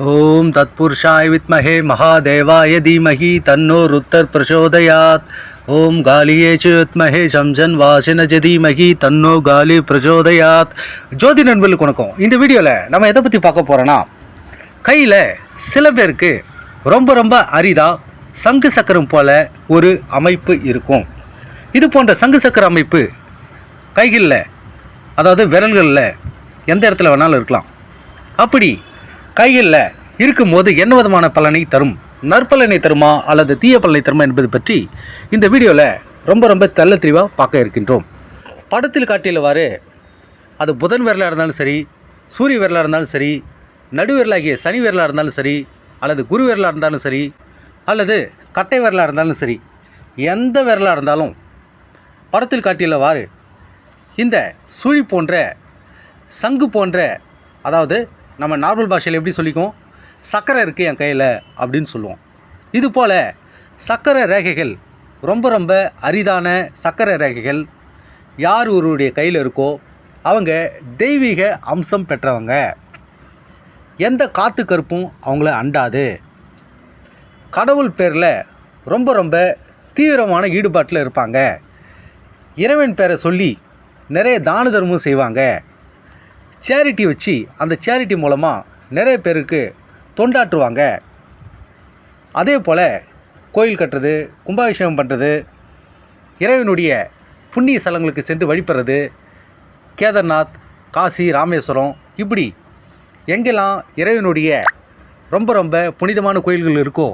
ஓம் தத்புருஷாய் வித்மஹே மகாதேவாய தீமஹி தன்னோ ருத்தர் பிரச்சோதயாத் ஓம் காலியே சுயத்மஹே வித்மஹே சம்ஜன் வாசின ஜதீமஹி தன்னோ காலி பிரச்சோதயாத் ஜோதி நண்பர்களுக்கு வணக்கம். இந்த வீடியோவில் நம்ம எதை பற்றி பார்க்க போகிறோன்னா கையில் சில பேருக்கு ரொம்ப ரொம்ப அரிதாக சங்கு சக்கரம் போல ஒரு அமைப்பு இருக்கும். இது போன்ற சங்கு சக்கர அமைப்பு கைகளில் அதாவது விரல்களில் எந்த இடத்துல வேணாலும் இருக்கலாம். அப்படி கைகளில் இருக்கும்போது என்ன விதமான பலனை தரும்? நற்பலனை தருமா அல்லது தீய பலனை தருமா என்பது பற்றி இந்த வீடியோவில் ரொம்ப ரொம்ப தெல்ல தெளிவாக பார்க்க இருக்கின்றோம். படத்தில் காட்டியவாறு அது புதன் விரலாக இருந்தாலும் சரி சூரிய விரலாக இருந்தாலும் சரி நடுவிரலாகிய சனி விரலாக இருந்தாலும் சரி அல்லது குரு விரலாக இருந்தாலும் சரி அல்லது கட்டை விரலாக இருந்தாலும் சரி எந்த விரலாக இருந்தாலும் படத்தில் காட்டியுள்ளவாறு இந்த சுழி போன்ற சங்கு போன்ற அதாவது நம்ம நார்மல் பாஷையில் எப்படி சொல்லிக்குவோம்? சக்கரை இருக்குது என் கையில் அப்படின்னு சொல்லுவோம். இது போல் சக்கரை ரேகைகள் ரொம்ப ரொம்ப அரிதான சக்கரை ரேகைகள் யார் ஒருவருடைய கையில் இருக்கோ அவங்க தெய்வீக அம்சம் பெற்றவங்க. எந்த காற்று கருப்பும் அவங்கள அண்டாது. கடவுள் பேரில் ரொம்ப ரொம்ப தீவிரமான ஈடுபாட்டில் இருப்பாங்க. இறைவன் பேரை சொல்லி நிறைய தான தர்மம் செய்வாங்க. சேரிட்டி வச்சு அந்த சேரிட்டி மூலமாக நிறைய பேருக்கு தொண்டாற்றுவாங்க. அதே போல் கோயில் கட்டுறது கும்பாபிஷேகம் பண்ணுறது இறைவனுடைய புண்ணிய ஸ்தலங்களுக்கு சென்று வழிபடுறது கேதார்நாத் காசி ராமேஸ்வரம் இப்படி எங்கெல்லாம் இறைவனுடைய ரொம்ப ரொம்ப புனிதமான கோயில்கள் இருக்கோ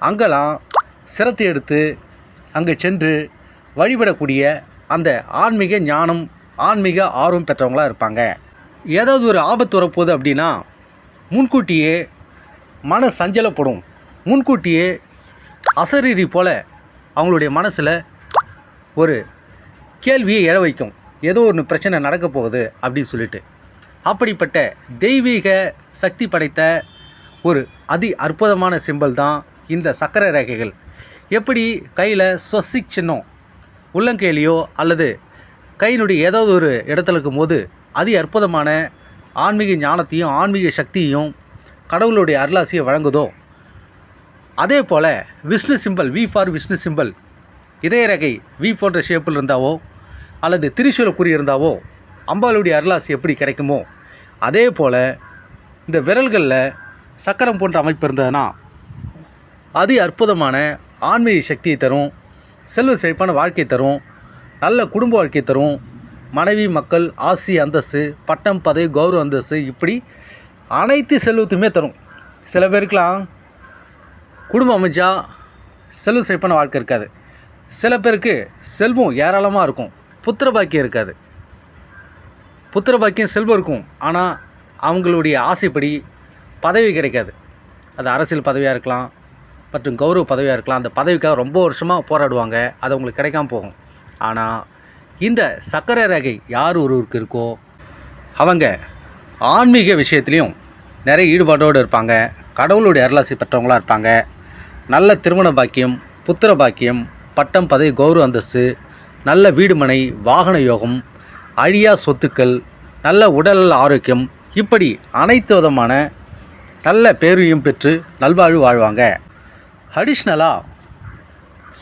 அங்கெல்லாம் சிரத்தை எடுத்து அங்கே சென்று வழிபடக்கூடிய அந்த ஆன்மீக ஞானம் ஆன்மீக ஆர்வம் பெற்றவங்களாக இருப்பாங்க. ஏதாவது ஒரு ஆபத்து வரப்போகுது அப்படின்னா முன்கூட்டியே மன சஞ்சலப்படும் முன்கூட்டியே அசரீரி போல் அவங்களுடைய மனசில் ஒரு கேள்வியை எழ வைக்கும். ஏதோ ஒன்று பிரச்சனை நடக்க போகுது அப்படின்னு சொல்லிட்டு. அப்படிப்பட்ட தெய்வீக சக்தி படைத்த ஒரு அதி அற்புதமான சிம்பல் தான் இந்த சக்கரை ரேகைகள். எப்படி கையில் ஸ்வஸ்திக் சின்னம் உள்ளங்கையிலையோ அல்லது கையினுடைய ஏதாவது ஒரு இடத்துல இருக்கும்போது அதி அற்புதமான ஆன்மீக ஞானத்தையும் ஆன்மீக சக்தியையும் கடவுளுடைய அருளாசியை வழங்குதோ? அதே போல் Vishnu symbol V for Vishnu symbol இதயரகை V போன்ற ஷேப்பில் இருந்தாவோ அல்லது திரிசூல குறி இருந்தாவோ அம்பாளுடைய அருளாசி எப்படி கிடைக்குமோ? அதே போல் இந்த விரல்களில் சக்கரம் போன்ற அமைப்பு இருந்ததுன்னா அது அற்புதமான ஆன்மீக சக்தியை தரும் செல்வ செழிப்பான வாழ்க்கை தரும் நல்ல குடும்ப வாழ்க்கை தரும் மனைவி மக்கள் ஆசி அந்தஸ்து பட்டம் பதவி கௌரவ அந்தஸ்து இப்படி அனைத்து செல்வத்துமே தரும். சில பேருக்கெலாம் குடும்பம் அமைஞ்சா செல்வ செழிப்பான வாழ்க்கை இருக்காது. சில பேருக்கு செல்வம் ஏராளமாக இருக்கும். புத்திர பாக்கியம் இருக்காது. புத்திர பாக்கியம் செல்வம் இருக்கும். ஆனால் அவங்களுடைய ஆசைப்படி பதவி கிடைக்காது. அது அரசியல் பதவியாக இருக்கலாம் மற்றும் கௌரவ பதவியாக இருக்கலாம். அந்த பதவிக்காக ரொம்ப வருஷமாக போராடுவாங்க. அது அவங்களுக்கு கிடைக்காம போகும். ஆனால் இந்த சக்கரை ரேகை யார் ஒருவருக்கு இருக்கோ அவங்க ஆன்மீக விஷயத்துலேயும் நிறைய ஈடுபாட்டோடு இருப்பாங்க. கடவுளுடைய அருளாசி பெற்றவங்களாக இருப்பாங்க. நல்ல திருமண பாக்கியம் புத்திர பாக்கியம் பட்டம் பதவி கௌரவ அந்தஸ்து நல்ல வீடுமனை வாகன யோகம் அழியா சொத்துக்கள் நல்ல உடல் ஆரோக்கியம் இப்படி அனைத்து விதமான நல்ல பேரையும் பெற்று நல்வாழ்வு வாழ்வாங்க. அடிஷ்னலாக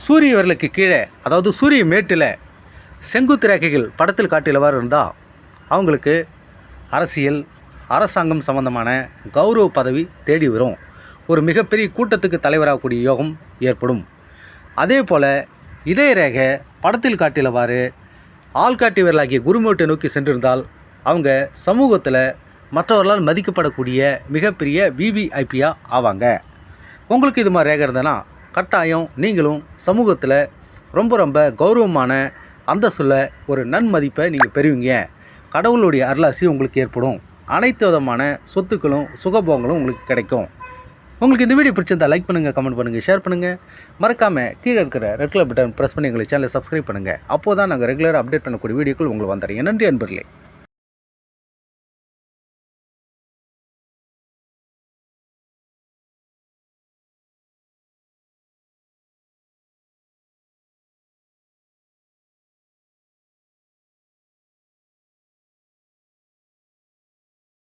சூரிய விரலுக்கு கீழே அதாவது சூரிய மேட்டில் செங்குத்து ரேகைகள் படத்தில் காட்டியவாறு இருந்தால் அவங்களுக்கு அரசியல் அரசாங்கம் சம்பந்தமான கௌரவ பதவி தேடி வரும். ஒரு மிகப்பெரிய கூட்டத்துக்கு தலைவராகக்கூடிய யோகம் ஏற்படும். அதே போல் இதய ரேகை படத்தில் காட்டியவாறு ஆள்காட்டி விரலாகிய நோக்கி சென்றிருந்தால் அவங்க சமூகத்தில் மற்றவர்களால் மதிக்கப்படக்கூடிய மிகப்பெரிய விவிஐபியாக ஆவாங்க. உங்களுக்கு இது மாதிரி ரேகை இருந்ததுன்னா கட்டாயம் நீங்களும் சமூகத்தில் ரொம்ப ரொம்ப கௌரவமான அந்த சொல்ல ஒரு நன்மதிப்பை நீங்கள் பெறுவீங்க. கடவுளுடைய அருளாசி உங்களுக்கு ஏற்படும். அனைத்து விதமான சொத்துக்களும் சுகபோகங்களும் உங்களுக்கு கிடைக்கும். உங்களுக்கு இந்த வீடியோ பிடிச்சிருந்தால் லைக் பண்ணுங்கள் கமெண்ட் பண்ணுங்கள் ஷேர் பண்ணுங்கள் மறக்காமல் கீழே இருக்கிற ரெட் கலர் பட்டன் ப்ரெஸ் பண்ணி எங்களை சேனலை சப்ஸ்கிரைப் பண்ணுங்கள் அப்போ தான் நாங்கள் ரெகுலராக அப்டேட் பண்ணக்கூடிய வீடியோக்கள் உங்களுக்கு வந்துடுறீங்க நன்றி அன்பர்களே.